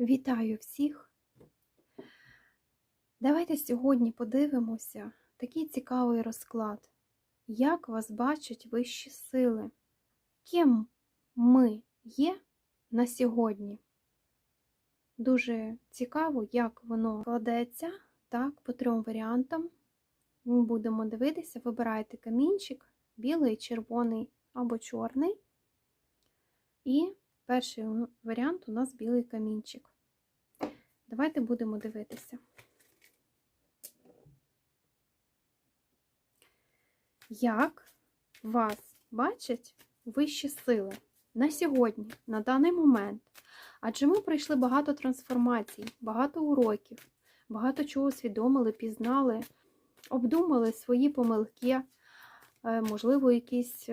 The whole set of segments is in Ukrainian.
Вітаю всіх! Давайте сьогодні подивимося такий цікавий розклад. Як вас бачать вищі сили? Ким ми є на сьогодні? Дуже цікаво, як воно складеться так, по трьом варіантам. Ми будемо дивитися, вибирайте камінчик, білий, червоний або чорний. І перший варіант у нас білий камінчик. Давайте будемо дивитися. Як вас бачать вищі сили на сьогодні, на даний момент? Адже ми пройшли багато трансформацій, багато уроків, багато чого усвідомили, пізнали, обдумали свої помилки, можливо, якісь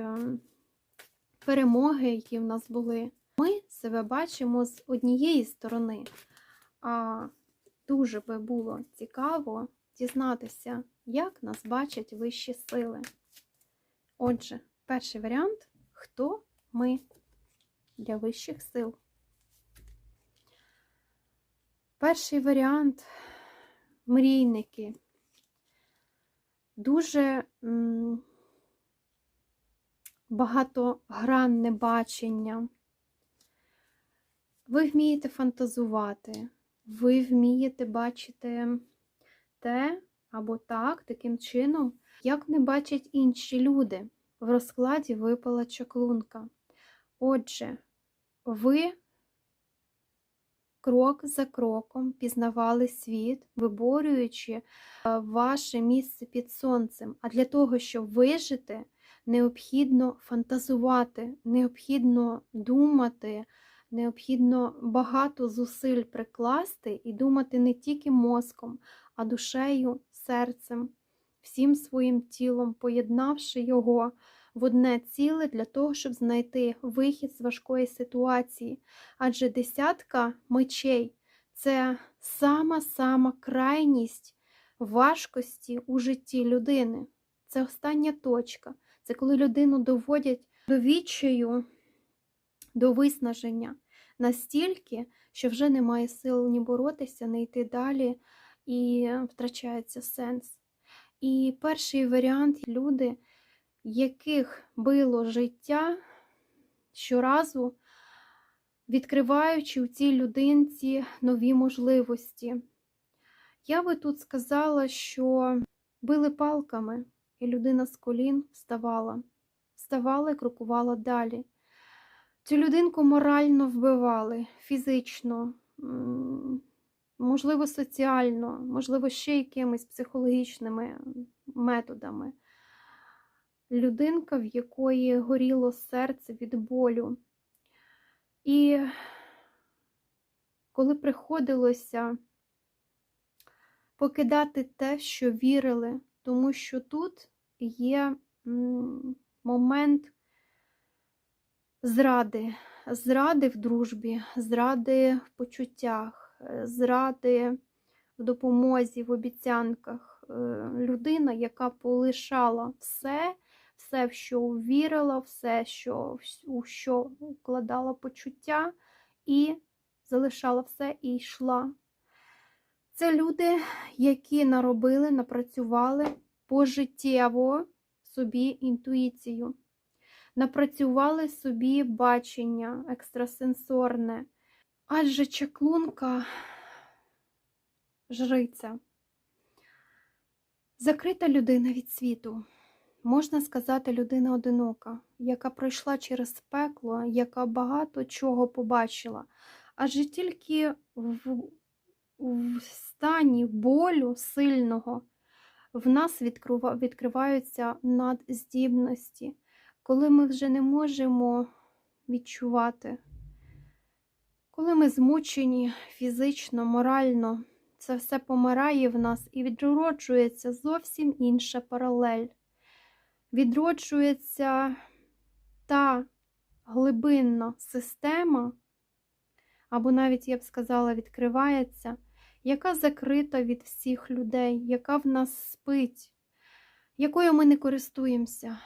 перемоги, які в нас були. Себе бачимо з однієї сторони, а дуже би було цікаво дізнатися, як нас бачать вищі сили. Отже, перший варіант хто ми для вищих сил. Перший варіант мрійники. Дуже багатогранне бачення. Ви вмієте фантазувати, ви вмієте бачити те або так, таким чином, як не бачать інші люди. В розкладі випала чаклунка. Отже, ви крок за кроком пізнавали світ, виборюючи ваше місце під сонцем. А для того, щоб вижити, необхідно фантазувати, необхідно думати, необхідно багато зусиль прикласти і думати не тільки мозком, а душею, серцем, всім своїм тілом, поєднавши його в одне ціле для того, щоб знайти вихід з важкої ситуації. Адже десятка мечей це сама-сама крайність важкості у житті людини. Це остання точка. Це коли людину доводять до відчаю, до виснаження настільки, що вже немає сил ні боротися, не йти далі, і втрачається сенс. І перший варіант люди, яких било життя щоразу, відкриваючи у цій людинці нові можливості. Я би тут сказала, що били палками, і людина з колін вставала, вставала і крокувала далі. Цю людинку морально вбивали, фізично, можливо, соціально, можливо, ще якимись психологічними методами. Людинка, в якої горіло серце від болю. І коли приходилося покидати те, що вірили, тому що тут є момент зради, зради в дружбі, зради в почуттях, е, зради в допомозі, в обіцянках. Е, людина, яка полишала все, все, в що вірила, все, що, у що вкладала почуття, і залишала все і йшла. Це люди, які наробили, напрацювали пожиттєво собі інтуїцію напрацювали собі бачення екстрасенсорне, адже чаклунка жриця, закрита людина від світу. Можна сказати, людина одинока, яка пройшла через пекло, яка багато чого побачила. Адже тільки в, в стані болю сильного в нас відкриваються надздібності, коли ми вже не можемо відчувати, коли ми змучені фізично, морально, це все помирає в нас і відроджується зовсім інша паралель. Відроджується та глибинна система, або навіть, я б сказала, відкривається, яка закрита від всіх людей, яка в нас спить, якою ми не користуємося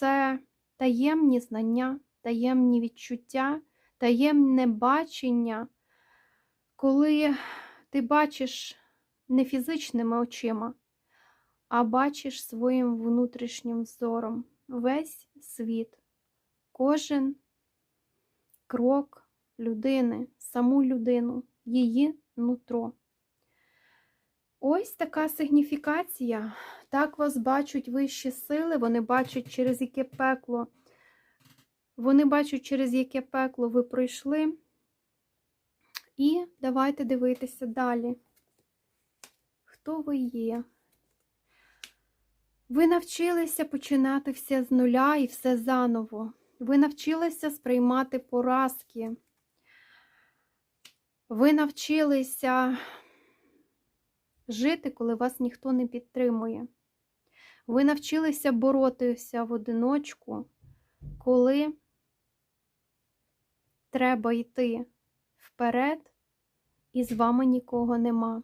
це таємні знання, таємні відчуття, таємне бачення коли ти бачиш не фізичними очима, а бачиш своїм внутрішнім зором весь світ, кожен крок людини, саму людину, її нутро. Ось така сигніфікація. Так вас бачать вищі сили, вони бачать, через яке пекло. Вони бачать, через яке пекло ви пройшли. І давайте дивитися далі. Хто ви є? Ви навчилися починати все з нуля і все заново. Ви навчилися сприймати поразки. Ви навчилися жити, коли вас ніхто не підтримує. Ви навчилися боротися в одиночку, коли треба йти вперед, і з вами нікого нема.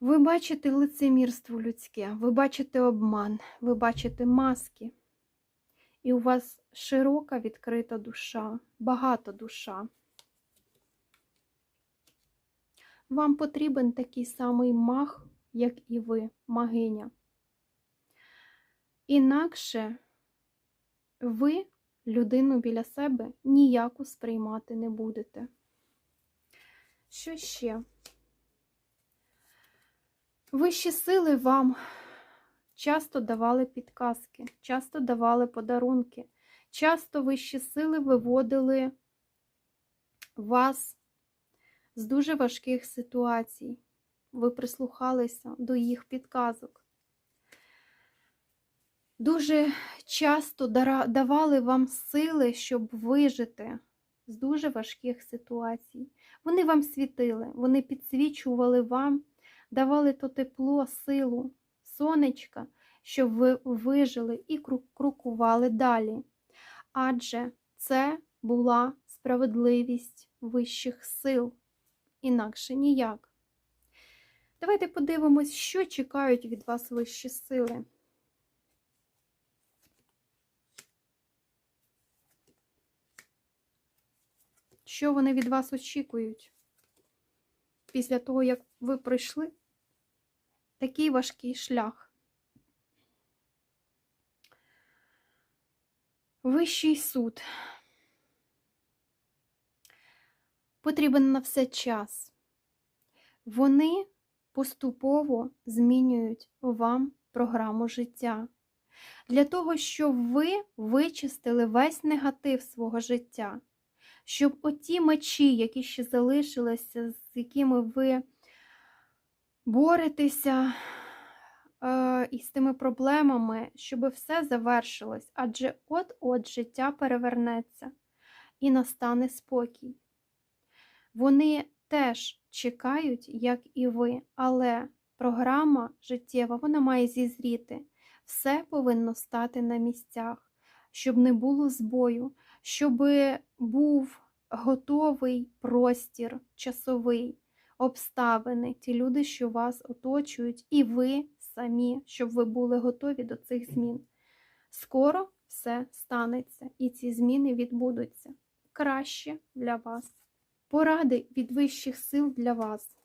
Ви бачите лицемірство людське, ви бачите обман, ви бачите маски, і у вас широка відкрита душа, багата душа. Вам потрібен такий самий маг, як і ви, магиня. Інакше ви людину біля себе ніяку сприймати не будете. Що ще? Вищі сили вам часто давали підказки, часто давали подарунки, часто вищі сили виводили вас з дуже важких ситуацій. Ви прислухалися до їх підказок. Дуже часто давали вам сили, щоб вижити з дуже важких ситуацій. Вони вам світили, вони підсвічували вам, давали то тепло, силу, сонечка, щоб ви вижили і крокували далі. Адже це була справедливість вищих сил, інакше ніяк. Давайте подивимось, що чекають від вас вищі сили. Що вони від вас очікують після того, як ви пройшли такий важкий шлях? Вищий суд. Потрібен на все час. Вони поступово змінюють вам програму життя. Для того, щоб ви вичистили весь негатив свого життя щоб оті мечі, які ще залишилися, з якими ви боретеся е, із тими проблемами, щоб все завершилось, адже от-от життя перевернеться і настане спокій. Вони теж чекають, як і ви, але програма життєва вона має зізріти. Все повинно стати на місцях, щоб не було збою, щоб був готовий простір, часовий, обставини, ті люди, що вас оточують, і ви самі, щоб ви були готові до цих змін. Скоро все станеться, і ці зміни відбудуться краще для вас. Поради від вищих сил для вас.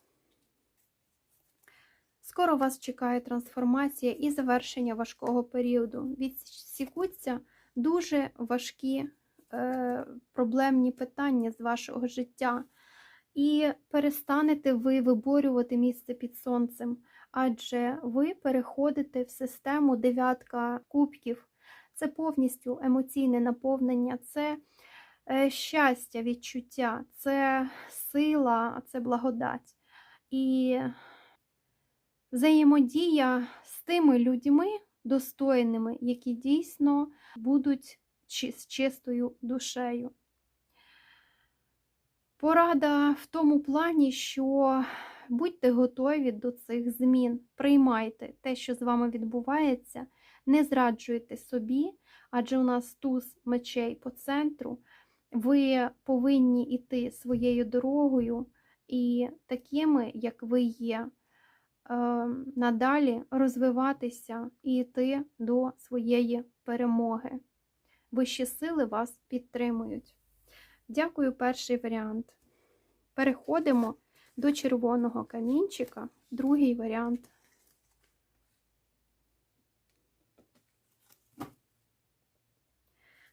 Скоро вас чекає трансформація і завершення важкого періоду. Відсікуться дуже важкі Е, проблемні питання з вашого життя. І перестанете ви виборювати місце під сонцем, адже ви переходите в систему дев'ятка кубків. Це повністю емоційне наповнення, це щастя, відчуття, це сила, це благодать. І взаємодія з тими людьми достойними, які дійсно будуть з чистою душею. Порада в тому плані, що будьте готові до цих змін, приймайте те, що з вами відбувається, не зраджуйте собі, адже у нас туз мечей по центру. Ви повинні йти своєю дорогою і такими, як ви є, ем, надалі розвиватися і йти до своєї перемоги. Вищі сили вас підтримують. Дякую, перший варіант. Переходимо до червоного камінчика, другий варіант.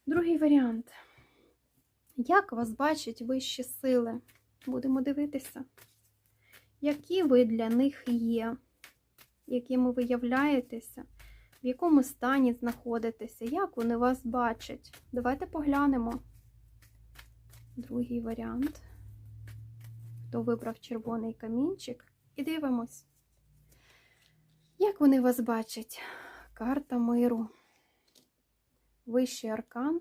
Другий варіант. Як вас бачать вищі сили? Будемо дивитися, які ви для них є, якими ви являєтеся, в якому стані знаходитеся, як вони вас бачать. Давайте поглянемо. Другий варіант. Хто вибрав червоний камінчик, і дивимось, як вони вас бачать. Карта миру. Вищий аркан.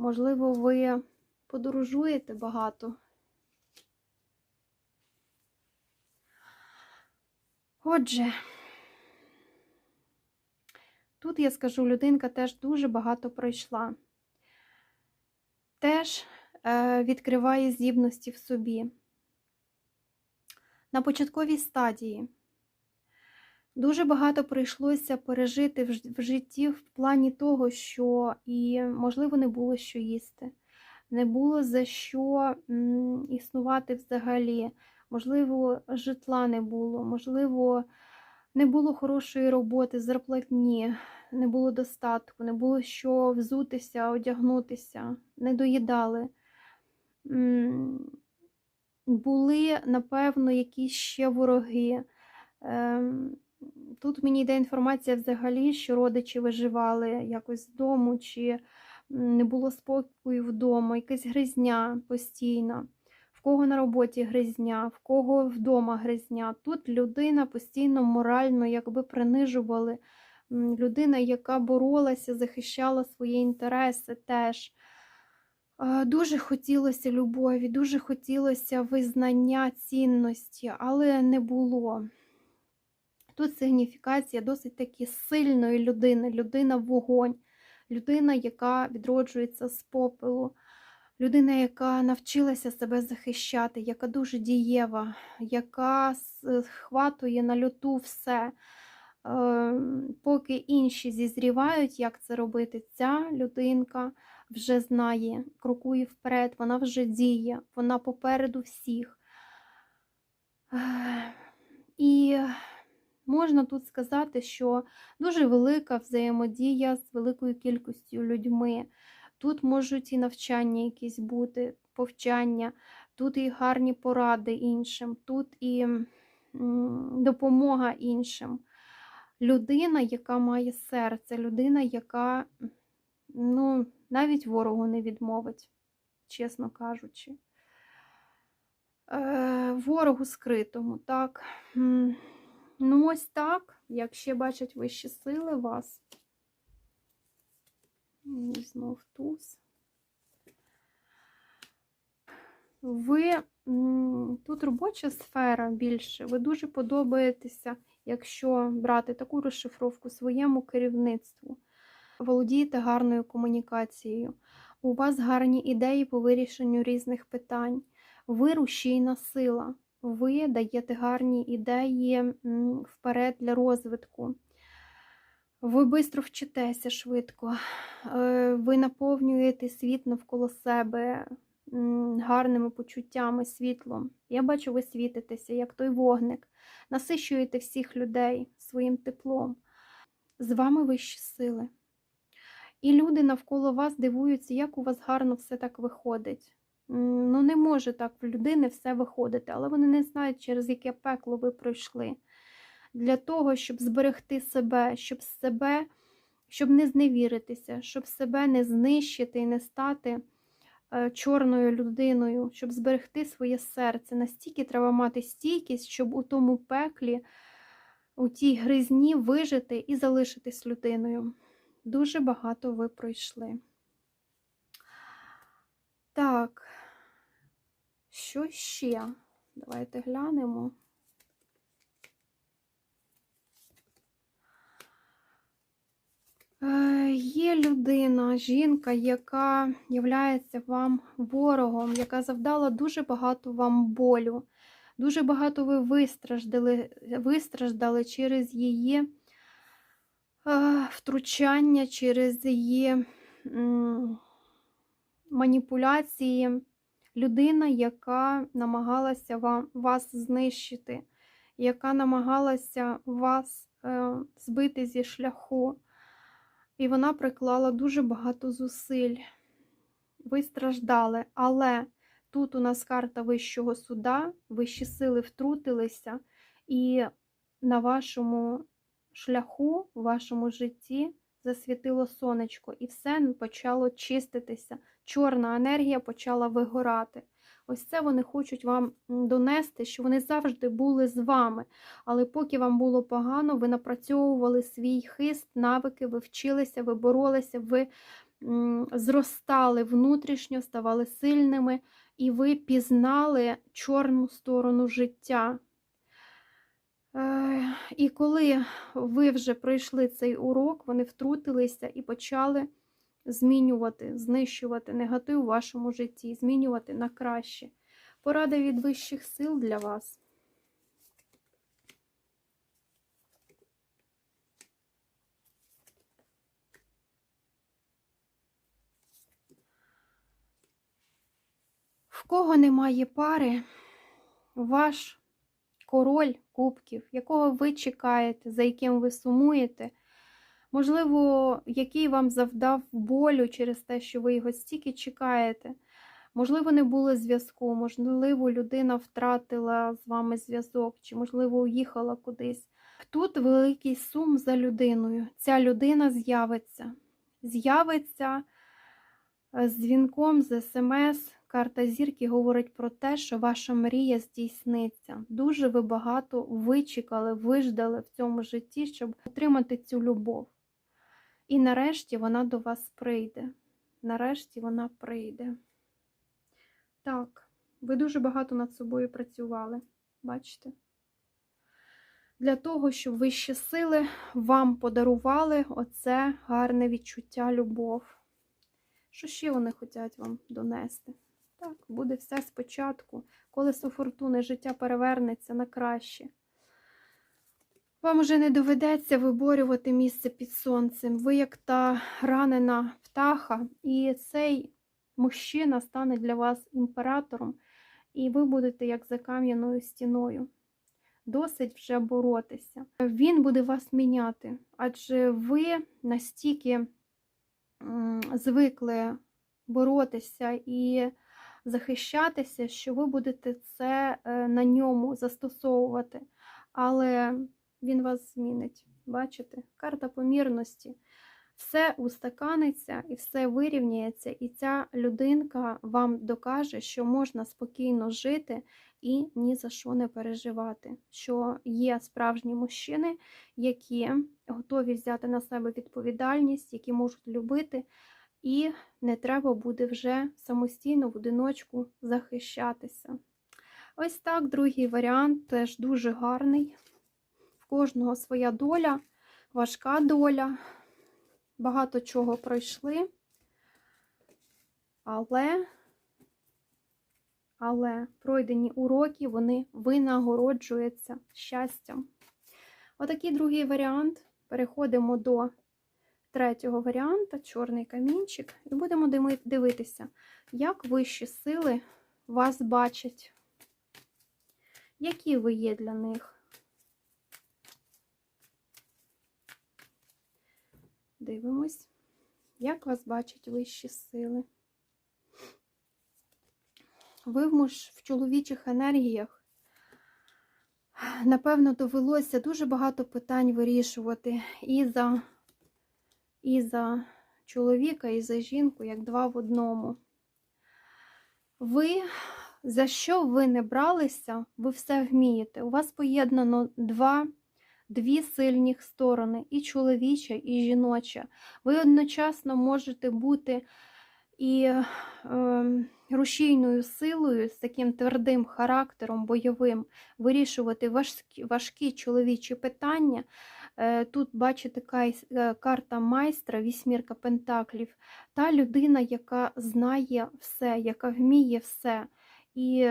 Можливо, ви подорожуєте багато. Отже, тут я скажу, людинка теж дуже багато пройшла. Теж е, відкриває здібності в собі. На початковій стадії дуже багато прийшлося пережити в, житті в плані того, що і, можливо, не було що їсти, не було за що існувати взагалі. Можливо, житла не було, можливо, не було хорошої роботи, зарплатні, не було достатку, не було що взутися, одягнутися, не доїдали. Були, напевно, якісь ще вороги. Тут мені йде інформація взагалі, що родичі виживали якось з дому, чи не було спокою вдома, якась гризня постійна. В кого на роботі гризня, в кого вдома гризня. Тут людина постійно морально якби принижували. Людина, яка боролася, захищала свої інтереси теж. Дуже хотілося любові, дуже хотілося визнання цінності, але не було. Тут сигніфікація досить таки сильної людини, людина вогонь, людина, яка відроджується з попелу, людина, яка навчилася себе захищати, яка дуже дієва, яка схватує на льоту все. Е, Поки інші зізрівають, як це робити, ця людинка вже знає, крокує вперед, вона вже діє, вона попереду всіх. І можна тут сказати, що дуже велика взаємодія з великою кількістю людьми. Тут можуть і навчання якісь бути, повчання, тут і гарні поради іншим, тут і допомога іншим. Людина, яка має серце, людина, яка ну, навіть ворогу не відмовить, чесно кажучи. Е, ворогу скритому, так. Ну, ось так, як ще бачать вищі сили вас. І знов туз. Ви тут робоча сфера більше. Ви дуже подобаєтеся, якщо брати таку розшифровку своєму керівництву. Володієте гарною комунікацією. У вас гарні ідеї по вирішенню різних питань. Ви рушійна сила. Ви даєте гарні ідеї вперед для розвитку. Ви швидко вчитеся швидко. Е, Ви наповнюєте світ навколо себе гарними почуттями, світлом. Я бачу, ви світитеся, як той вогник, насищуєте всіх людей своїм теплом. З вами вищі сили. І люди навколо вас дивуються, як у вас гарно все так виходить. Ну, не може так в людини все виходити, але вони не знають, через яке пекло ви пройшли. Для того, щоб зберегти себе, щоб себе, щоб не зневіритися, щоб себе не знищити і не стати е, чорною людиною, щоб зберегти своє серце. Настільки треба мати стійкість, щоб у тому пеклі, у тій гризні вижити і залишитись людиною. Дуже багато ви пройшли. Так, що ще? Давайте глянемо. Е, Є людина, жінка, яка є вам ворогом, яка завдала дуже багато вам болю. Дуже багато ви вистраждали, вистраждали через її е, втручання, через її маніпуляції. Людина, яка намагалася вам, вас знищити, яка намагалася вас е, збити зі шляху. І вона приклала дуже багато зусиль. Ви страждали, але тут у нас карта Вищого суда, вищі сили втрутилися, і на вашому шляху, в вашому житті засвітило сонечко, і все почало чиститися. Чорна енергія почала вигорати. Ось це вони хочуть вам донести, що вони завжди були з вами. Але поки вам було погано, ви напрацьовували свій хист, навики, ви вчилися, ви боролися, ви зростали внутрішньо, ставали сильними, і ви пізнали чорну сторону життя. Е, І коли ви вже пройшли цей урок, вони втрутилися і почали змінювати, знищувати негатив у вашому житті, змінювати на краще. Порада від вищих сил для вас. В кого немає пари, ваш король кубків, якого ви чекаєте, за яким ви сумуєте, можливо, який вам завдав болю через те, що ви його стільки чекаєте. Можливо, не було зв'язку, можливо, людина втратила з вами зв'язок, чи, можливо, уїхала кудись. Тут великий сум за людиною. Ця людина з'явиться. З'явиться е, з дзвінком, з смс. Карта зірки говорить про те, що ваша мрія здійсниться. Дуже ви багато вичекали, виждали в цьому житті, щоб отримати цю любов. І нарешті вона до вас прийде. Нарешті вона прийде. Так, ви дуже багато над собою працювали, бачите? Для того, щоб вищі сили вам подарували оце гарне відчуття любов. Що ще вони хочуть вам донести? Так, буде все спочатку. Колесо фортуни життя перевернеться на краще. Вам уже не доведеться виборювати місце під сонцем. Ви як та ранена птаха, і цей мужчина стане для вас імператором, і ви будете як за кам'яною стіною. Досить вже боротися. Він буде вас міняти, адже ви настільки звикли боротися і захищатися, що ви будете це е, на ньому застосовувати. Але він вас змінить. Бачите? Карта помірності. Все устаканиться і все вирівняється, і ця людинка вам докаже, що можна спокійно жити і ні за що не переживати. Що є справжні мужчини, які готові взяти на себе відповідальність, які можуть любити, і не треба буде вже самостійно в одиночку захищатися. Ось так, другий варіант теж дуже гарний. Кожного своя доля, важка доля багато чого пройшли, але, але пройдені уроки, вони винагороджуються щастям. Отакий другий варіант. Переходимо до третього варіанта чорний камінчик, і будемо дивитися, як вищі сили вас бачать, які ви є для них. Дивимось, як вас бачать вищі сили. Ви муж, в чоловічих енергіях, напевно, довелося дуже багато питань вирішувати і за, і за чоловіка, і за жінку, як два в одному. Ви, за що ви не бралися, ви все вмієте. У вас поєднано два дві сильних сторони, і чоловіча, і жіноча. Ви одночасно можете бути і е, рушійною силою, з таким твердим характером, бойовим, вирішувати важкі, важкі чоловічі питання. Е, тут, бачите, е, карта майстра, вісьмірка пентаклів, та людина, яка знає все, яка вміє все. І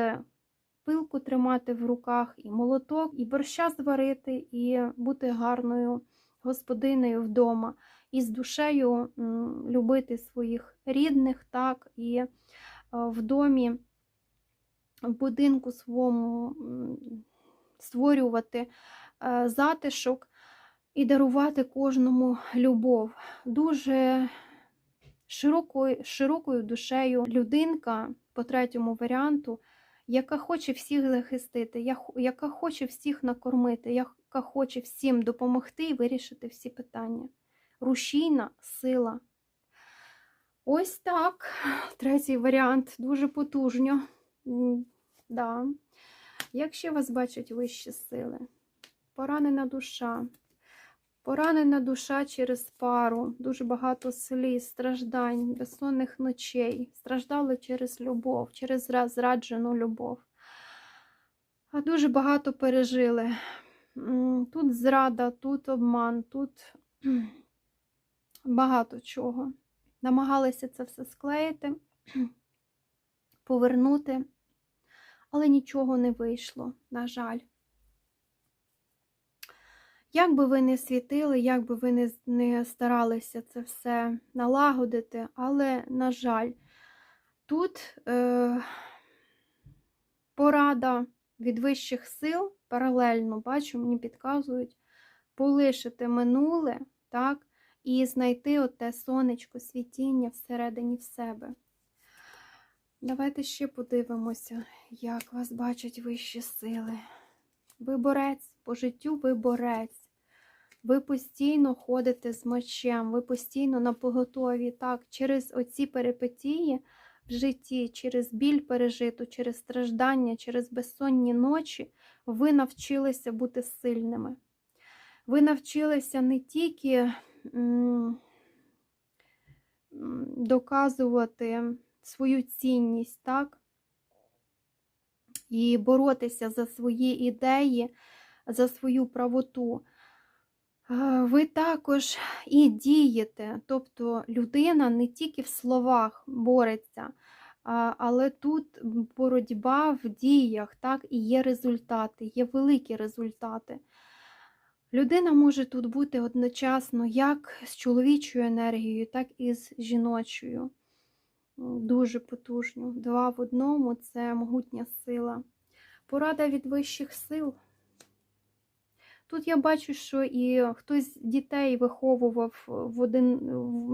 пилку тримати в руках, і молоток, і борща зварити, і бути гарною господинею вдома і з душею любити своїх рідних, так, і е, в домі, в будинку своєму створювати е, затишок і дарувати кожному любов. Дуже широкою, широкою душею людинка по третьому варіанту, яка хоче всіх захистити, яка хоче всіх накормити, яка хоче всім допомогти і вирішити всі питання. Рушійна сила. Ось так. Третій варіант дуже потужньо. М, Да. Як ще вас бачать вищі сили? Поранена душа. Поранена душа через пару, дуже багато сліз, страждань, безсонних ночей. Страждали через любов, через зраджену любов. А дуже багато пережили. Тут зрада, тут обман, тут багато чого. Намагалися це все склеїти, повернути, але нічого не вийшло, на жаль. Як би ви не світили, як би ви не, не старалися це все налагодити, але, на жаль, тут е, порада від вищих сил паралельно, бачу, мені підказують, полишити минуле, так, і знайти оте сонечко, світіння всередині в себе. Давайте ще подивимося, як вас бачать вищі сили. Ви борець, по життю ви борець. Ви постійно ходите з мечем, ви постійно на поготові. Так, через оці перипетії в житті, через біль пережиту, через страждання, через безсонні ночі, ви навчилися бути сильними. Ви навчилися не тільки доказувати свою цінність, так? і боротися за свої ідеї, за свою правоту. Е, Ви також і дієте, тобто людина не тільки в словах бореться, але тут боротьба в діях, так, і є результати, є великі результати. Людина може тут бути одночасно як з чоловічою енергією, так і з жіночою. Дуже потужно. Два в одному це могутня сила. Порада від вищих сил. Тут я бачу, що і хтось дітей виховував в один,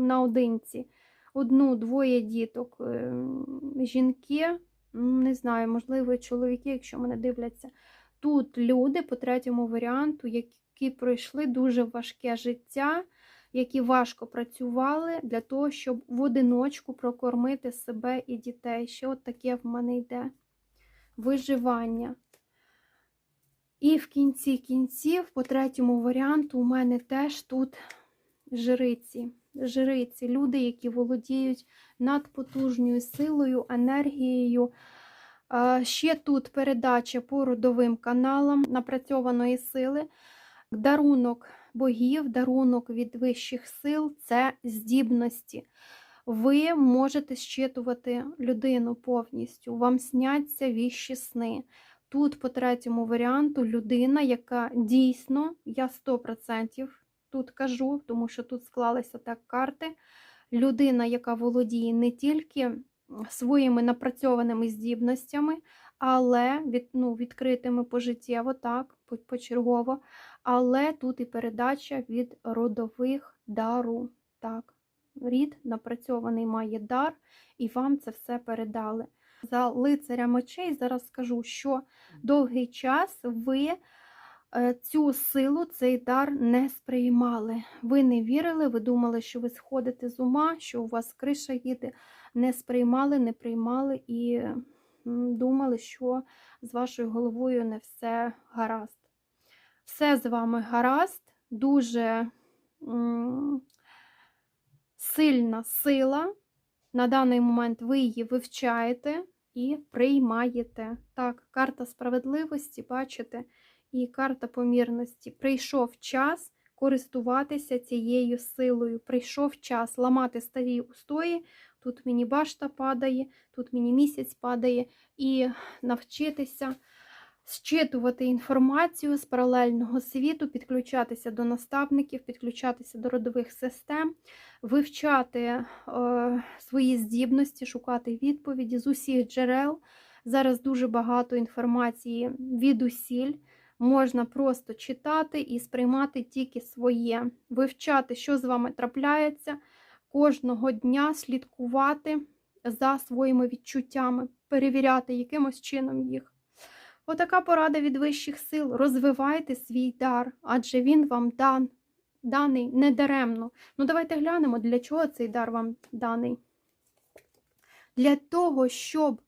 наодинці. Одну, двоє діток. Ем, Жінки, не знаю, можливо, чоловіки, якщо мене дивляться. Тут люди по третьому варіанту, які пройшли дуже важке життя, які важко працювали для того, щоб в одиночку прокормити себе і дітей. Ще от таке в мене йде виживання. І в кінці кінців, по третьому варіанту, у мене теж тут жриці. Жриці, люди, які володіють надпотужною силою, енергією. Ще тут передача по родовим каналам напрацьованої сили. Дарунок богів, дарунок від вищих сил це здібності. Ви можете щитувати людину повністю, вам сняться віщі сни. Тут, по третьому варіанту, людина, яка дійсно, я 100% тут кажу, тому що тут склалися так карти. Людина, яка володіє не тільки своїми напрацьованими здібностями, але від, ну, відкритими пожиттєво, так, почергово, але тут і передача від родових дару. Так, рід напрацьований має дар, і вам це все передали. За лицаря мечей зараз скажу, що довгий час ви е, цю силу, цей дар не сприймали. Ви не вірили, ви думали, що ви сходите з ума, що у вас криша їде, не сприймали, не приймали і думали, що з вашою головою не все гаразд. Все з вами гаразд, дуже сильна сила. На даний момент ви її вивчаєте і приймаєте. Так, карта справедливості, бачите, і карта помірності. Прийшов час користуватися цією силою. Прийшов час ламати старі устої. Тут мені башта падає, тут мені місяць падає, і навчитися зчитувати інформацію з паралельного світу, підключатися до наставників, підключатися до родових систем, вивчати е, свої здібності, шукати відповіді з усіх джерел. Зараз дуже багато інформації від усіль. Можна просто читати і сприймати тільки своє, вивчати, що з вами трапляється, кожного дня слідкувати за своїми відчуттями, перевіряти якимось чином їх. Отака порада від вищих сил. Розвивайте свій дар, адже він вам дан, даний недаремно. Ну, давайте глянемо, для чого цей дар вам даний. Для того, щоб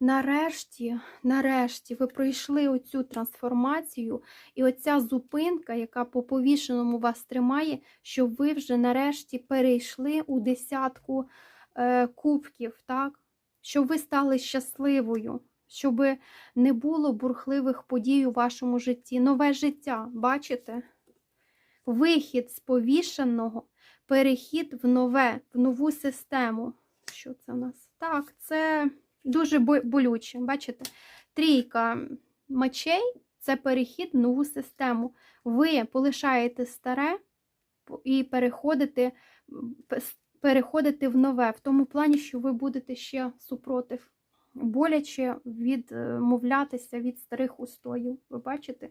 нарешті, нарешті ви пройшли оцю трансформацію, і оця зупинка, яка по повішеному вас тримає, щоб ви вже нарешті перейшли у десятку е, кубків, так? щоб ви стали щасливою, щоб не було бурхливих подій у вашому житті. Нове життя, бачите? Вихід з повішеного, перехід в нове, в нову систему. Що це у нас? Так, це дуже болюче. Бачите? Трійка мечей це перехід в нову систему. Ви полишаєте старе і переходите, переходите в нове, в тому плані, що ви будете ще супротив, боляче відмовлятися від старих устоїв. Ви бачите?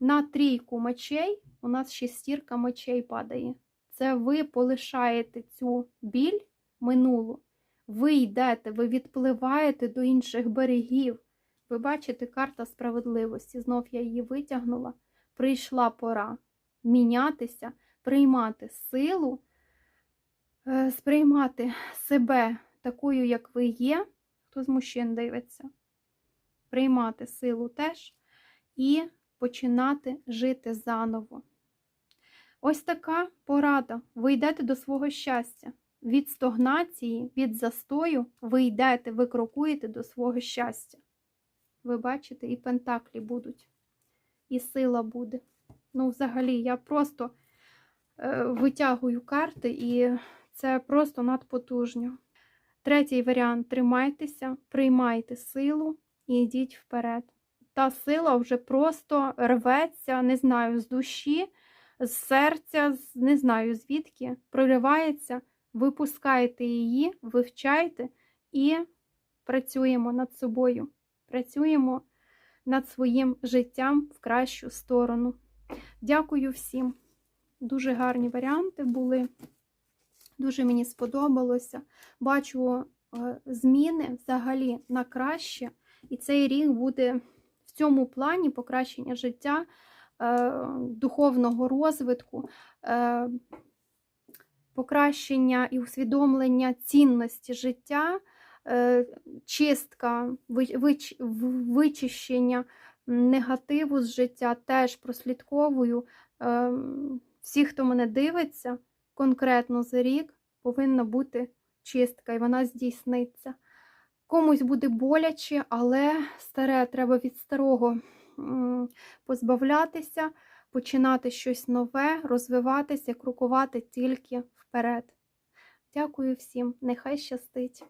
На трійку мечей у нас шестірка мечей падає. Це ви полишаєте цю біль минулу. Ви йдете, ви відпливаєте до інших берегів. Ви бачите, карта справедливості. Знов я її витягнула. Прийшла пора мінятися, приймати силу, е, сприймати себе такою, як ви є. Хто з мужчин дивиться? Приймати силу теж і починати жити заново. Ось така порада. Ви йдете до свого щастя. Від стогнації, від застою ви йдете, ви крокуєте до свого щастя. Ви бачите, і пентаклі будуть, і сила буде. Ну, взагалі, я просто е, витягую карти, і це просто надпотужньо. Третій варіант: тримайтеся, приймайте силу і йдіть вперед. Та сила вже просто рветься, не знаю, з душі, з серця, не знаю звідки, проривається. Випускайте її, вивчайте і працюємо над собою. Працюємо над своїм життям в кращу сторону. Дякую всім. Дуже гарні варіанти були. Дуже мені сподобалося. Бачу е, зміни взагалі на краще. І цей рік буде в цьому плані покращення життя, е, духовного розвитку. е, покращення і усвідомлення цінності життя, чистка, вич- вичищення негативу з життя теж прослідковую. Е, Всі, хто мене дивиться, конкретно за рік повинна бути чистка, і вона здійсниться. Комусь буде боляче, але старе треба від старого позбавлятися починати щось нове, розвиватися, крокувати тільки вперед. Дякую всім, нехай щастить!